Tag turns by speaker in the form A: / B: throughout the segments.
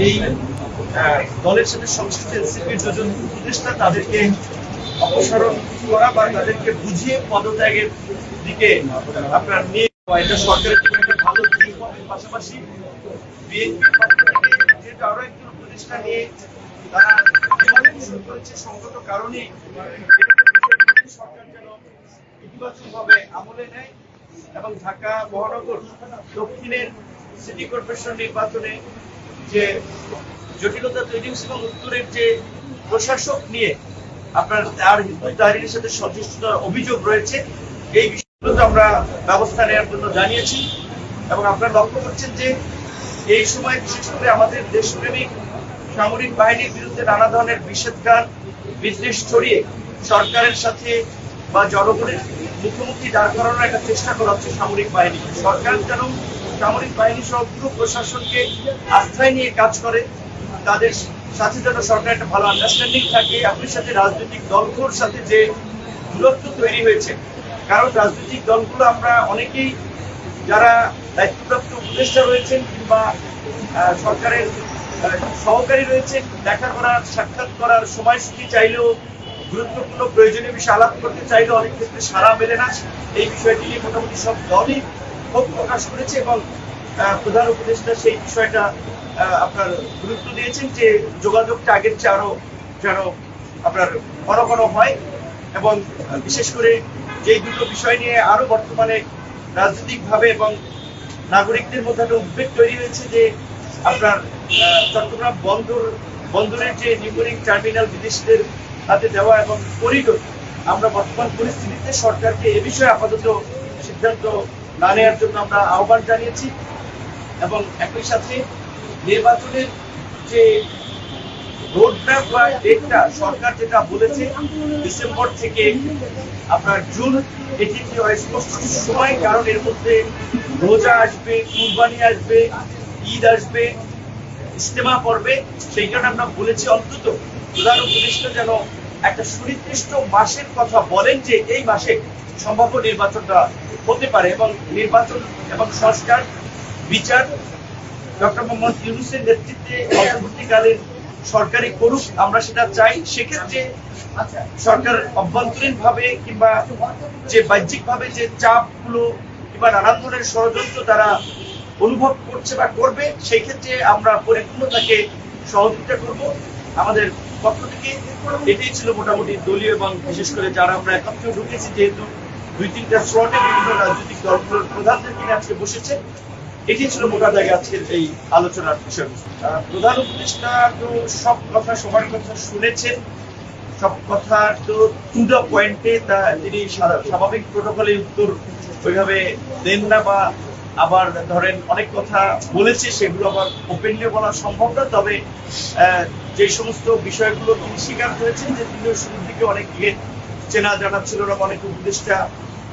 A: এই দলের সাথে সংশ্লিষ্ট এনসিপির দুজন উপদেষ্টা তাদেরকে অপসারণ করা বা তাদেরকে বুঝিয়ে পদত্যাগের দিকে আপনার নিয়ে এটা সরকারের জন্য একটা ভালো দিক হবে পাশাপাশি বিএনপির আরও একজন উপদেষ্টা নিয়ে তারা করেছে কারণে সরকার যেন আমলে নেয় এবং ঢাকা মহানগর দক্ষিণের সিটি কর্পোরেশন নির্বাচনে যে জটিলতা তৈরি হয়েছে এবং উত্তরের যে প্রশাসক নিয়ে আপনার তার হিন্দু তাহারির সাথে সচেষ্টতার অভিযোগ রয়েছে, এই বিষয়গুলোতে আমরা ব্যবস্থা নেওয়ার জন্য জানিয়েছি এবং আপনারা লক্ষ্য করছেন যে এই সময়, বিশেষ করে আমাদের দেশপ্রেমিক সামরিক বাহিনীর বিরুদ্ধে নানা ধরনের নিষেধগান বিদ্বেষ ছড়িয়ে সরকারের সাথে বা জনগণের মুখোমুখি দাঁড় করানোর একটা চেষ্টা করা হচ্ছে সামরিক বাহিনী সরকার যেন সামরিক বাহিনী সহ পুরো প্রশাসনকে আস্থায় নিয়ে কাজ করে। তাদের সাথে যেন সরকার একটা ভালো আন্ডারস্ট্যান্ডিং থাকে আপনার সাথে রাজনৈতিক দলগুলোর সাথে যে দূরত্ব তৈরি হয়েছে। কারণ রাজনৈতিক দলগুলো আমরা অনেকেই যারা দায়িত্বপ্রাপ্ত উপদেষ্টা রয়েছেন কিংবা সরকারের সহকারী রয়েছেন দেখা করার, সাক্ষাৎ করার সময়সূচি চাইলেও গুরুত্বপূর্ণ প্রয়োজনীয় বিষয় আলাপ করতে চাইলেও অনেক ক্ষেত্রে সাড়া মেলে না। এই বিষয়টি নিয়ে মোটামুটি সব দলই ক্ষোভ প্রকাশ করেছে এবং প্রধান উপদেষ্টা সেই বিষয়টা আপনার গুরুত্ব দিয়েছেন যে যোগাযোগটা আগের চেয়ে আরও যেন আপনার ঘন ঘন হয় এবং বিশেষ করে যে দুটো বিষয় নিয়ে আরও বর্তমানে রাজনৈতিকভাবে এবং নাগরিকদের মধ্যে একটা উদ্বেগ তৈরি হয়েছে যে আপনার চট্টগ্রাম বন্দর, বন্দরের যে নিউমোরিং টার্মিনাল বিদেশিদের হাতে দেওয়া এবং করিডোর, আমরা বর্তমান পরিস্থিতিতে সরকারকে এ বিষয়ে আপাতত সিদ্ধান্ত না নেওয়ার জন্য আমরা আহ্বান জানিয়েছি এবং একই সাথে নির্বাচনের যে রোডম্যাপ বা ডেটটা সরকার যেটা বলেছে ডিসেম্বর থেকে আপনার জুন এটি একটি স্পষ্ট সময়, কারণ এর মধ্যে রোজা আসবে, কুরবানি আসবে, ঈদ আসবে ইস্তেমা পড়বে, সেই কারণে আমরা বলেছি অন্তত প্রধান উপদেষ্টা যেন একটা সুনির্দিষ্ট মাসের কথা বলেন যে এই মাসে সম্ভাব্য নির্বাচনটা হতে পারে এবং নির্বাচন এবং সংস্কার, বিচার, ডক্টর মোহাম্মদ ইউনুসের নেতৃত্বে অন্তর্বর্তীকালীন সরকারি করুক, আমরা সেটা চাই। সেক্ষেত্রে সরকার অভ্যন্তরীণ ভাবে কিংবা যে বাহ্যিক ভাবে যে চাপগুলো কিংবা নানান ধরনের ষড়যন্ত্র তারা অনুভব করছে বা করবে, সেই ক্ষেত্রে আমরা পরিপূর্ণ তাকে সহযোগিতা করব। আমাদের পক্ষ থেকে এটাই ছিল মোটামুটি দলীয় এবং বিশেষ করে যারা আমরা একত্রে ঢুকেছি যেহেতু দুই তিনটা স্লটে বিভিন্ন রাজনৈতিক দলগুলোর প্রধানদের নিয়ে আজকে বসেছে। এটি ছিল মোটা দাগে আজকের এই আলোচনার বিষয়বস্তু প্রধান উপদেষ্টা তো সব কথা, সবার কথা শুনেছেন। সব কথা তো টু দ্য পয়েন্টে তা তিনি স্বাভাবিক প্রোটোকলে উত্তর ওইভাবে দেন না বা আবার ধরেন অনেক কথা বলেছে, সেগুলো আবার ওপেনলি বলা সম্ভব না। তবে যে সমস্ত বিষয়গুলো তিনি স্বীকার করেছেন যে তিনিও শুরুর দিকে অনেক চেনা জানা ছিল না, অনেক উপদেষ্টা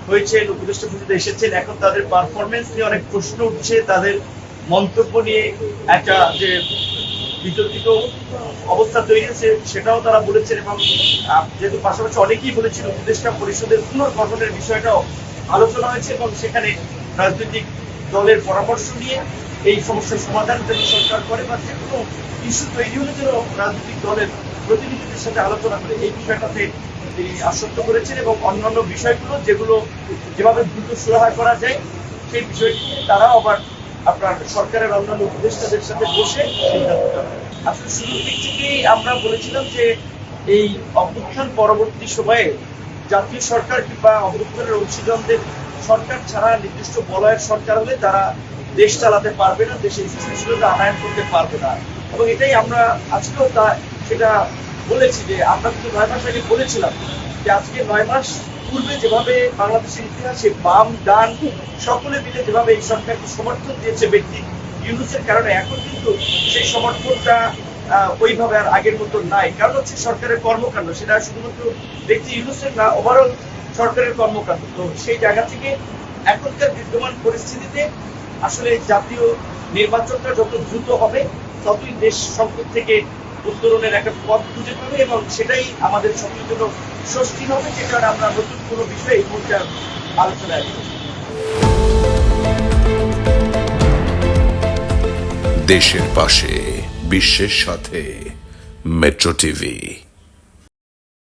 A: হয়েছে উপদেষ্টা পরিষদে এসেছেন। এখন তাদের পারফরমেন্স নিয়ে অনেক প্রশ্ন উঠছে, তাদের মন্তব্য নিয়ে একটা যে বিতর্কিত অবস্থা তৈরি হয়েছে, সেটাও তারা বলেছেন এবং যেহেতু পাশাপাশি অনেকেই বলেছিল উপদেষ্টা পরিষদের পুনর্গঠনের বিষয়টাও আলোচনা হয়েছে এবং সেখানে রাজনৈতিক দলের পরামর্শ নিয়ে এই সমস্যার সমাধান যেন সরকার করে বা যে কোনো ইস্যু তৈরি হলে যেন রাজনৈতিক দলের প্রতিনিধিদের সাথে আলোচনা করে এই বিষয়টাতে তিনি আশ্বস্ত করেছেন এবং অন্যান্য বিষয়গুলো যেগুলো যেভাবে দ্রুত সুরাহা করা যায়, সেই বিষয়টি নিয়ে তারাও আবার আপনার সরকারের অন্যান্য উপদেষ্টাদের সাথে বসে সিদ্ধান্ত। আসলে শুরুর দিক থেকেই আমরা বলেছিলাম যে এই অভ্যুত্থান পরবর্তী সময়ে জাতীয় সরকার কিংবা অভ্যুত্থানের অংশীজনদের সরকার ছাড়া নির্দিষ্ট বলয়ের সরকার হলে তারা দেশ চালাতে পারবে না দেশে স্থিতিশীলতা আনায়ন করতে পারবে না এবং এটাই আমরা আজকেও তা সেটা বলেছি যে আমরা কিন্তু নয় মাস আগে বলেছিলাম যে আজকে নয় মাস পূর্বে যেভাবে বাংলাদেশের ইতিহাসে বাম, ডান, সকলে মিলে যেভাবে এই সরকারকে সমর্থন দিয়েছে ব্যক্তি ইউনুসের কারণে, এখন কিন্তু সেই সমর্থনটা ওইভাবে আর আগের মতো নাই। কারণ হচ্ছে সরকারের কর্মকাণ্ড, সেটা শুধুমাত্র ব্যক্তি ইউনুসের না ওভারঅল সরকারের কর্মকাণ্ড। তো সেই জায়গা থেকে এখনকার বিদ্যমান পরিস্থিতিতে আসলে জাতীয় নির্বাচনটা যত দ্রুত হবে, ততই দেশ সংকট থেকে উত্তরণের একটা পথ খুঁজে পাবে এবং সেটাই আমাদের সকলের জন্য স্বস্তি হবে যেটা আমরা নতুন কোনো বিষয়ে এই মুহূর্তে আলোচনায়
B: দেশের পাশে, বিশ্বের সাথে, মেট্রো টিভি।